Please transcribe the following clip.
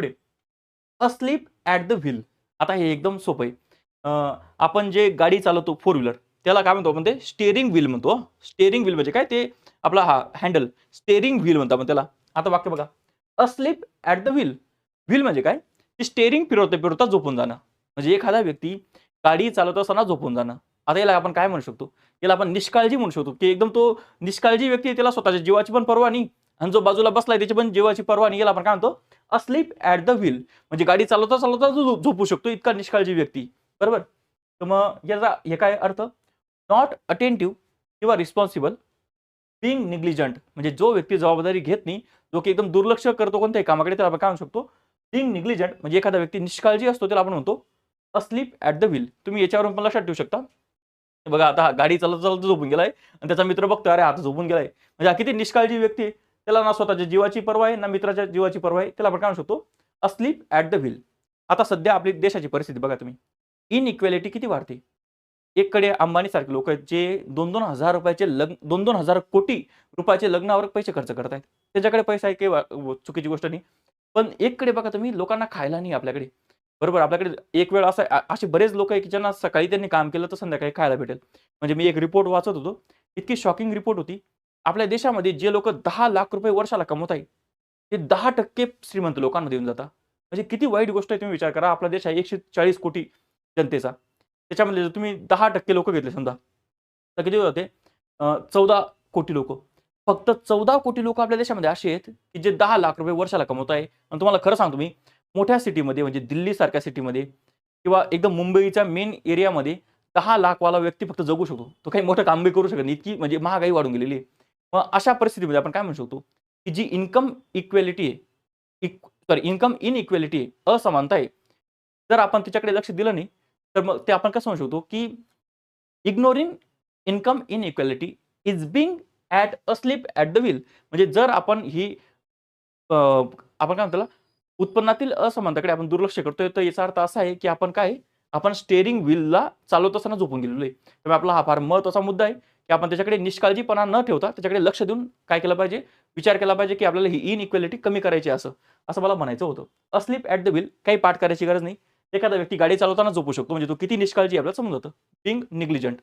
पुढे. Asleep at the wheel आता हे एकदम सोपं आहे. आपण जे गाडी चालवतो फोर व्हीलर त्याला काय म्हणतो आपण ते? स्टेअरिंग व्हील म्हणतो स्टेअरिंग व्हील म्हणजे काय? ते आपला हा हँडल स्टेअरिंग व्हील म्हणतो आपण त्याला. आता वाक्य बघा. Asleep at the wheel wheel म्हणजे काय? स्टेअरिंग फिरवता फिरवता झोपून जाणं. म्हणजे एखादा व्यक्ती गाडी चालवत असताना झोपून जाणं. आता याला आपण काय म्हणू शकतो? याला आपण निष्काळजी म्हणू शकतो. की एकदम तो निष्काळजी व्यक्ती त्याला स्वतःच्या जीवाची पण पर्वा नाही. आणि जो बाजूला बसलाय त्याची पण जीवाची पर्वा नाही आपण काय म्हणतो? अस्लीप ऍट द व्हील म्हणजे गाडी चालवता चालवता जो झोपू शकतो. इतका निष्काळजी व्यक्ती. बरोबर? तर मग याचा हे काय अर्थ? नॉट अटेंटिव्ह किंवा रिस्पॉन्सिबल बिंग निग्लिजंट म्हणजे जो व्यक्ती जबाबदारी घेत नाही जो की एकदम दुर्लक्ष करतो कोणत्याही कामाकडे त्याला आपण काय म्हणू शकतो? बिंग निग्लिजंट म्हणजे एखादा व्यक्ती निष्काळजी असतो त्याला आपण म्हणतो अस्लीप ॲट द व्हील तुम्ही याच्यावरून पण लक्षात ठेवू शकता. बघा आता हा गाडी चालत चालत झोपून गेलाय. आणि त्याचा मित्र बघतो अरे आता झोपून गेलाय. म्हणजे हा किती निष्काळजी व्यक्ती आहे. त्याला ना स्वतःच्या जीवाची पर्वा आहे ना मित्राच्या जीवाची पर्वा आहे त्याला आपण काय म्हणू शकतो? अस्लीप ॲट द व्हील आता सध्या आपली देशाची परिस्थिती बघा तुम्ही. इनइक्वॅलिटी किती वाढते? एककडे अंबानीसारखे लोक आहेत जे दोन दोन हजार रुपयाचे लग्न दोन दोन हजार कोटी रुपयाचे लग्नावर पैसे खर्च करत आहेत त्याच्याकडे पैसा आहे काही चुकीची गोष्ट नाही. पण एककडे बघा तुम्ही लोकांना खायला नाही आपल्याकडे. बरोबर आपल्याकडे एक वेळ असं असे बरेच लोक आहे की ज्यांना सकाळी त्यांनी काम केलं तर संध्याकाळी खायला भेटेल. म्हणजे मी एक रिपोर्ट वाचत होतो. इतकी शॉकिंग रिपोर्ट होती. आपल्या देशामध्ये जे लोक दहा लाख रुपये वर्षाला कमवत आहे ते दहा टक्के श्रीमंत लोकांमध्ये येऊन जातात. म्हणजे किती वाईट गोष्ट आहे तुम्ही विचार करा. आपला देश आहे एकशे चाळीस कोटी जनतेचा. त्याच्यामध्ये जर तुम्ही दहा टक्के लोक घेतले समजा तर किती होते चौदा कोटी लोक. फक्त चौदा कोटी लोक आपल्या देशामध्ये असे आहेत की जे दहा लाख रुपये वर्षाला कमवत आहे. आणि तुम्हाला खरं सांगतो मी मोठ्या सिटीमध्ये म्हणजे दिल्लीसारख्या सिटीमध्ये किंवा एकदम मुंबईच्या मेन एरियामध्ये दहा लाखवाला व्यक्ती फक्त जगू शकतो. तो काही मोठं काम बी करू शकत नाही. इतकी म्हणजे महागाई वाढून गेलेली आहे. मग अशा परिस्थितीमध्ये आपण काय म्हणू शकतो? की जी इन्कम इक्वेलिटी आहे इक सॉरी इन्कम इनइक्वेलिटी आहे असमानता आहे. जर आपण त्याच्याकडे लक्ष दिलं नाही तर मग ते आपण कसं म्हणू शकतो? की ignoring income inequality is being at asleep at the wheel म्हणजे जर आपण ही आपण काय म्हणतो उत्पन्नातील असमानताकडे आपण दुर्लक्ष करतोय तर याचा अर्थ असा आहे की आपण काय आपण स्टेअरिंग व्हीलला चालवत असताना झोपून गेलेलो आहे. त्यामुळे आपला हा फार महत्त्वाचा मुद्दा आहे. की आपण त्याच्याकडे निष्काळजीपणा न ठेवता त्याच्याकडे लक्ष देऊन काय केलं पाहिजे? विचार केला पाहिजे की आपल्याला ही इनइक्वेलिटी कमी करायची असं. असं मला म्हणायचं होतं. अस्लिप ॲट द बिल काही पाठ करायची गरज नाही. एखादा व्यक्ती गाडी चालवताना झोपू शकतो. म्हणजे तो किती निष्काळजी आपल्याला समजतं. बिंग निग्लिजंट